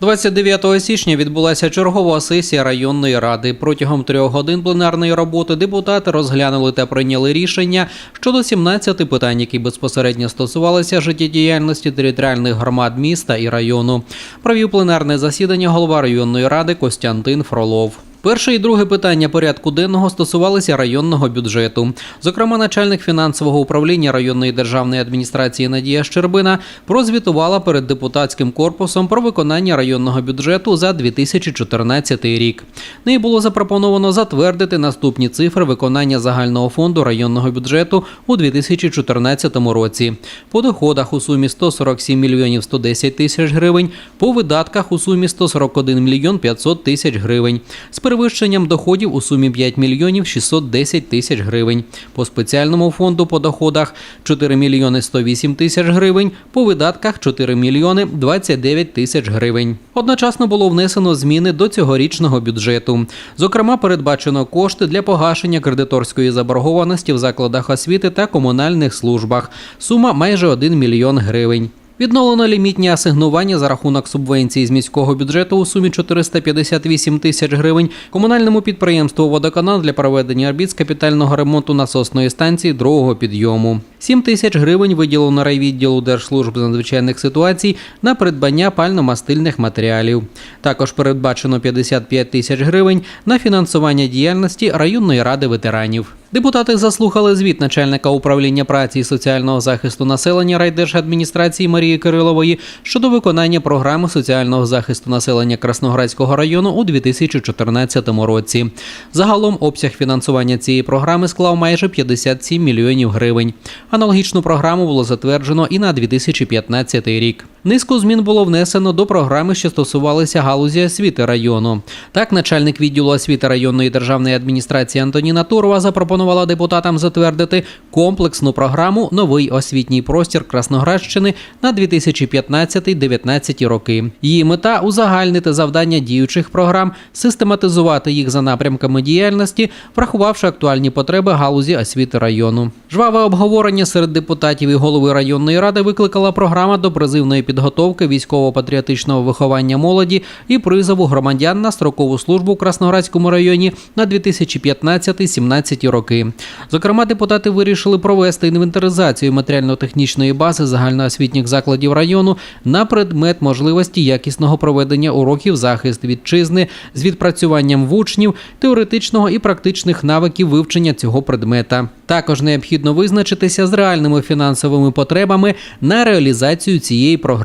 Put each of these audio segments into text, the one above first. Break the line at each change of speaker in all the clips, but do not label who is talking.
29 січня відбулася чергова сесія районної ради. Протягом трьох годин пленарної роботи депутати розглянули та прийняли рішення щодо 17 питань, які безпосередньо стосувалися життєдіяльності територіальних громад міста і району. Провів пленарне засідання голова районної ради Костянтин Фролов. Перше і друге питання порядку денного стосувалися районного бюджету. Зокрема, начальник фінансового управління районної державної адміністрації Надія Щербина прозвітувала перед депутатським корпусом про виконання районного бюджету за 2014 рік. Неї було запропоновано затвердити наступні цифри виконання загального фонду районного бюджету у 2014 році. По доходах у сумі 147 мільйонів 110 тисяч гривень, по видатках у сумі 141 мільйон 500 тисяч гривень. З перевищенням доходів у сумі 5 мільйонів 610 тисяч гривень. По спеціальному фонду по доходах 4 мільйони 108 тисяч гривень, по видатках 4 мільйони 29 тисяч гривень. Одночасно було внесено зміни до цьогорічного бюджету. Зокрема, передбачено кошти для погашення кредиторської заборгованості в закладах освіти та комунальних службах. Сума майже 1 мільйон гривень. Відновлено лімітні асигнування за рахунок субвенції з міського бюджету у сумі 458 тисяч гривень комунальному підприємству «Водоканал» для проведення робіт з капітального ремонту насосної станції другого підйому. 7 тисяч гривень виділено райвідділу Держслужби з надзвичайних ситуацій на придбання пально-мастильних матеріалів. Також передбачено 55 тисяч гривень на фінансування діяльності районної ради ветеранів. Депутати заслухали звіт начальника управління праці і соціального захисту населення райдержадміністрації Марії Кирилової щодо виконання програми соціального захисту населення Красноградського району у 2014 році. Загалом обсяг фінансування цієї програми склав майже 57 мільйонів гривень. Аналогічну програму було затверджено і на 2015 рік. Низку змін було внесено до програми, що стосувалися галузі освіти району. Так, начальник відділу освіти районної державної адміністрації Антоніна Турова запропонувала депутатам затвердити комплексну програму Новий освітній простір Красноградщини на 2015-2019 роки. Її мета узагальнити завдання діючих програм, систематизувати їх за напрямками діяльності, врахувавши актуальні потреби галузі освіти району. Жваве обговорення серед депутатів і голови районної ради викликала програма до призивної підготовки військово-патріотичного виховання молоді і призову громадян на строкову службу в Красноградському районі на 2015-17 роки. Зокрема, депутати вирішили провести інвентаризацію матеріально-технічної бази загальноосвітніх закладів району на предмет можливості якісного проведення уроків захист вітчизни з відпрацюванням в учнів, теоретичного і практичних навиків вивчення цього предмета. Також необхідно визначитися з реальними фінансовими потребами на реалізацію цієї програми.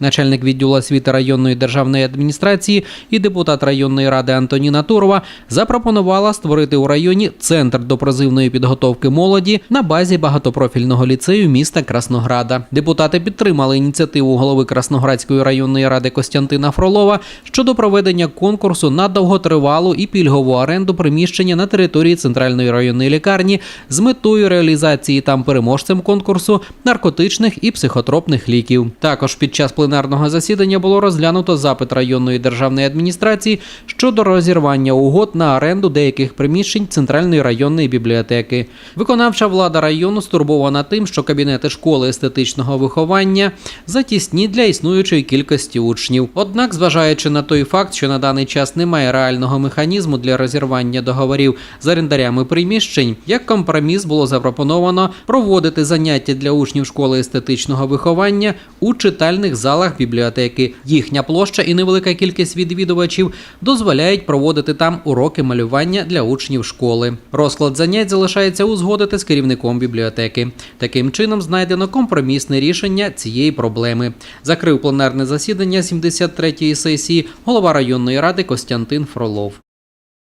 Начальник відділу освіти районної державної адміністрації і депутат районної ради Антоніна Турова запропонувала створити у районі центр допризивної підготовки молоді на базі багатопрофільного ліцею міста Краснограда. Депутати підтримали ініціативу голови Красноградської районної ради Костянтина Фролова щодо проведення конкурсу на довготривалу і пільгову оренду приміщення на території центральної районної лікарні з метою реалізації там переможцем конкурсу наркотичних і психотропних ліків. Також під час пленарного засідання було розглянуто запит районної державної адміністрації щодо розірвання угод на оренду деяких приміщень центральної районної бібліотеки. Виконавча влада району стурбована тим, що кабінети школи естетичного виховання затісні для існуючої кількості учнів. Однак, зважаючи на той факт, що на даний час немає реального механізму для розірвання договорів з орендарями приміщень, як компроміс було запропоновано проводити заняття для учнів школи естетичного виховання у читальних залах бібліотеки. Їхня площа і невелика кількість відвідувачів дозволяють проводити там уроки малювання для учнів школи. Розклад занять залишається узгодити з керівником бібліотеки. Таким чином знайдено компромісне рішення цієї проблеми. Закрив пленарне засідання 73-ї сесії голова районної ради Костянтин Фролов.